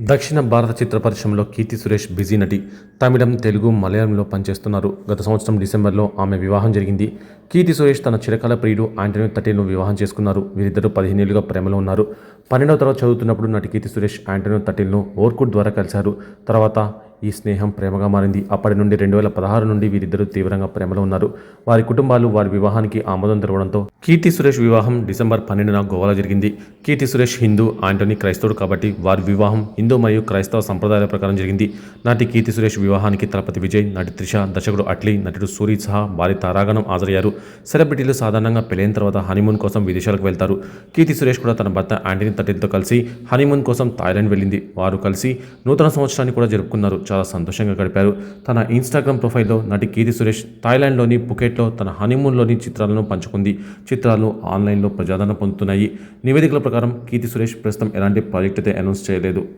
దక్షిణ భారత చిత్ర పరిశ్రమలో కీర్తి సురేష్ బిజీ నటి. తమిళం తెలుగు మలయాళంలో పనిచేస్తున్నారు. గత సంవత్సరం డిసెంబర్లో ఆమె వివాహం జరిగింది. కీర్తి సురేష్ తన చిరకాల ప్రియుడు ఆంటనీ తటేల్ను వివాహం చేసుకున్నారు. వీరిద్దరూ పదిహేనేళ్ళుగా ప్రేమలో ఉన్నారు. పన్నెండవ తరగతి చదువుతున్నప్పుడు నటి కీర్తి సురేష్ ఆంటనీ తటేల్ను ఓర్కుడ్ ద్వారా కలిశారు. తర్వాత ఈ స్నేహం ప్రేమగా మారింది. అప్పటి నుండి రెండు వేల పదహారు నుండి వీరిద్దరూ తీవ్రంగా ప్రేమలో ఉన్నారు. వారి కుటుంబాలు వారి వివాహానికి ఆమోదం తెలవడంతో కీర్తి సురేష్ వివాహం డిసెంబర్ పన్నెండున గోవాలో జరిగింది. కీర్తి సురేష్ హిందూ ఆంటోనీ క్రైస్తవుడు కాబట్టి వారి వివాహం హిందూ మరియు క్రైస్తవ సంప్రదాయాల ప్రకారం జరిగింది. నాటి కీర్తి సురేష్ వివాహానికి తలపతి విజయ్ నటి త్రిష దర్శకుడు అట్లీ నటుడు సూరి సహా వారి తారాగణం హాజరయ్యారు. సెలబ్రిటీలు సాధారణంగా పెళ్ళైన తర్వాత హనీమూన్ కోసం విదేశాలకు వెళ్తారు. కీర్తి సురేష్ కూడా తన భర్త ఆంటనీ తటేల్తో కలిసి హనీమూన్ కోసం థాయిలాండ్ వెళ్ళింది. వారు కలిసి నూతన సంవత్సరాన్ని కూడా జరుపుకున్నారు. చాలా సంతోషంగా గడిపారు. తన ఇన్స్టాగ్రామ్ ప్రొఫైల్లో నటి కీర్తి సురేష్ థాయిలాండ్లోని పుకెట్లో తన హనీమూన్లోని చిత్రాలను పంచుకుంది. చిత్రాలు ఆన్లైన్లో ప్రజాదరణ పొందుతున్నాయి. నివేదికల ప్రకారం కీర్తి సురేష్ ప్రస్తుతం ఎలాంటి ప్రాజెక్ట్ అయితే అనౌన్స్ చేయలేదు.